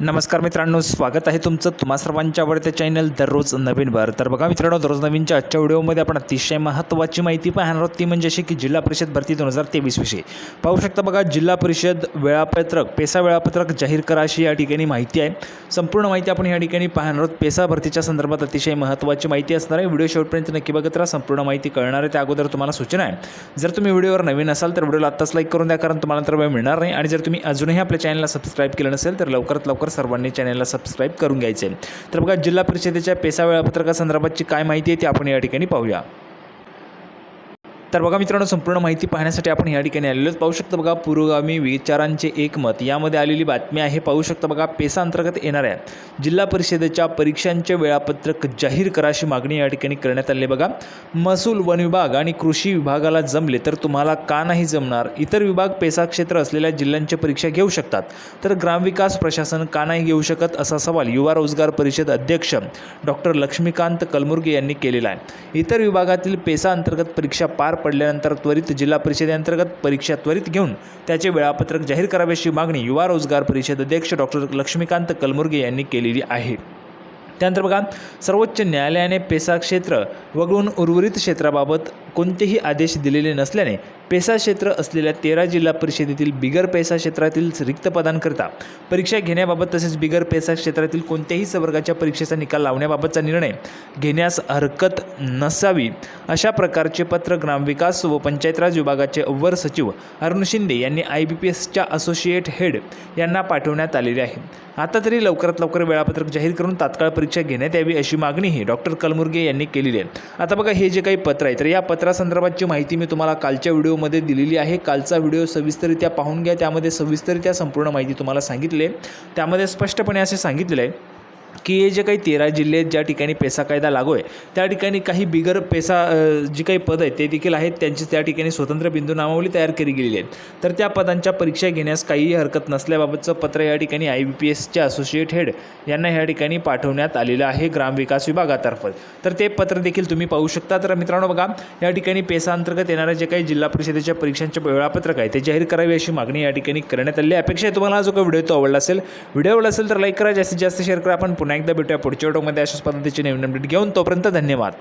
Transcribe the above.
नमस्कार मित्रांनो स्वागत आहे तुमचं तुम्हा सर्वांच्या आवडत्या चॅनल दररोज नवीन भर. तर बघा मित्रांनो दररोज नवीनच्या आजच्या व्हिडिओमध्ये आपण अतिशय महत्त्वाची माहिती पाहणार आहोत. ती म्हणजे अशी की जिल्हा परिषद भरती दोन हजार तेवीस विषयी. पाहू शकता बघा जिल्हा परिषद वेळापत्रक पेसा वेळापत्रक जाहीर करा अशी या ठिकाणी माहिती आहे. संपूर्ण माहिती आपण या ठिकाणी पाहणार आहोत. पेसा भरतीच्या संदर्भात अतिशय महत्त्वाची माहिती असणार आहे. व्हिडिओ शेवटपर्यंत नक्की बघत राहा. संपूर्ण माहिती कळणार आहे. त्या अगोदर तुम्हाला सूचना आहे. जर तुम्ही व्हिडिओवर नवीन असाल तर व्हिडिओला आत्ताच लाईक करून द्या कारण तुम्हाला तर वेळ मिळणार नाही. आणि जर तुम्ही अजूनही आपल्या चॅनलला सबस्क्राईब केलं नसेल तर लवकरात लवकर सर्वांनी चॅनलला सबस्क्राईब करून घ्यायचे. तर बघा जिल्हा परिषदेच्या पेसा वेळापत्रकासंदर्भातची काय माहिती आहे ती आपण या ठिकाणी पाहूया. तर बघा मित्रांनो संपूर्ण माहिती पाहण्यासाठी आपण या ठिकाणी आलेलोच. पाहू शकतो बघा पुरोगामी विचारांचे एकमत. यामध्ये आलेली बातमी आहे पाहू शकता बघा पेसा अंतर्गत येणाऱ्या जिल्हा परिषदेच्या परीक्षांचे वेळापत्रक जाहीर करा अशी मागणी या ठिकाणी करण्यात आली आहे बघा. महसूल वन विभाग आणि कृषी विभागाला जमले तर तुम्हाला का नाही जमणार? इतर विभाग पेसा क्षेत्र असलेल्या जिल्ह्यांच्या परीक्षा घेऊ शकतात. तर ग्रामविकास प्रशासन का नाही घेऊ शकत? असा सवाल युवा रोजगार परिषद अध्यक्ष डॉक्टर लक्ष्मीकांत कलमुर्गे यांनी केलेला आहे. इतर विभागातील पेसा अंतर्गत परीक्षा पार पडल्यानंतर त्वरित जिल्हा परिषदेअंतर्गत परीक्षा त्वरित घेऊन त्याचे वेळापत्रक जाहीर करावे अशी मागणी युवा रोजगार परिषद अध्यक्ष डॉक्टर लक्ष्मीकांत कलमुर्गे यांनी केलेली आहे. त्यानंतर बघा सर्वोच्च न्यायालयाने पेसा क्षेत्र वगळून उर्वरित क्षेत्राबाबत कोणतेही आदेश दिलेले नसल्याने पेसा क्षेत्र असलेल्या तेरा जिल्हा परिषदेतील बिगर पेसा क्षेत्रातील रिक्त पदांकरता परीक्षा घेण्याबाबत तसेच बिगर पेसा क्षेत्रातील कोणत्याही संवर्गाच्या परीक्षेचा निकाल लावण्याबाबतचा निर्णय घेण्यास हरकत नसावी. अशा प्रकारचे पत्र ग्रामविकास व पंचायत राज विभागाचे अव्वर सचिव अरुण शिंदे यांनी आय बी पी एसच्या असोसिएट हेड यांना पाठवण्यात आलेले आहे. आता तरी लवकरात लवकर वेळापत्रक जाहीर करून तात्काळ परीक्षा घेण्यात यावी अशी मागणीही डॉक्टर कलमुर्गे यांनी केलेली आहे. आता बघा हे जे काही पत्र आहे तर या पत्र पत्रासंदर्भातची माहिती मी तुम्हाला कालच्या व्हिडिओमध्ये दिलेली आहे. कालचा व्हिडिओ सविस्तरित्या पाहून घ्या. त्यामध्ये सविस्तरित्या संपूर्ण माहिती तुम्हाला सांगितली आहे. त्यामध्ये स्पष्टपणे असे सांगितलेलं आहे की हे जे काही तेरा जिल्हे आहेत, ज्या ठिकाणी पेसा कायदा लागू आहे त्या ठिकाणी काही बिगर पेसा जी काही पद आहेत ते देखील आहेत त्यांची त्या ठिकाणी स्वतंत्र बिंदू नामावली तयार केली गेलेली आहेत. तर त्या पदांच्या परीक्षा घेण्यास काहीही हरकत नसल्याबाबतचं पत्र या ठिकाणी आय बी पी एसच्या असोसिएट हेड यांना या ठिकाणी पाठवण्यात आलेलं आहे ग्रामविकास विभागातर्फे. तर ते पत्र देखील तुम्ही पाहू शकता. तर मित्रांनो बघा या ठिकाणी पेसा अंतर्गत येणाऱ्या जे काही जिल्हा परिषदेच्या परीक्षांचे वेळापत्रक आहे ते जाहीर करावे अशी मागणी या ठिकाणी करण्यात आली आहे. अपेक्षा आहे तुम्हाला जो काही व्हिडिओ तो आवडला असेल व्हिडिओ आवडला असेल तर लाईक करा जास्तीत जास्त शेअर करा. आपण पुन्हा एकदा भेटूया पुढच्या व्हिडिओमध्ये अशाच पद्धतीचे नवीन अपडेट घेऊन. तोपर्यंत धन्यवाद.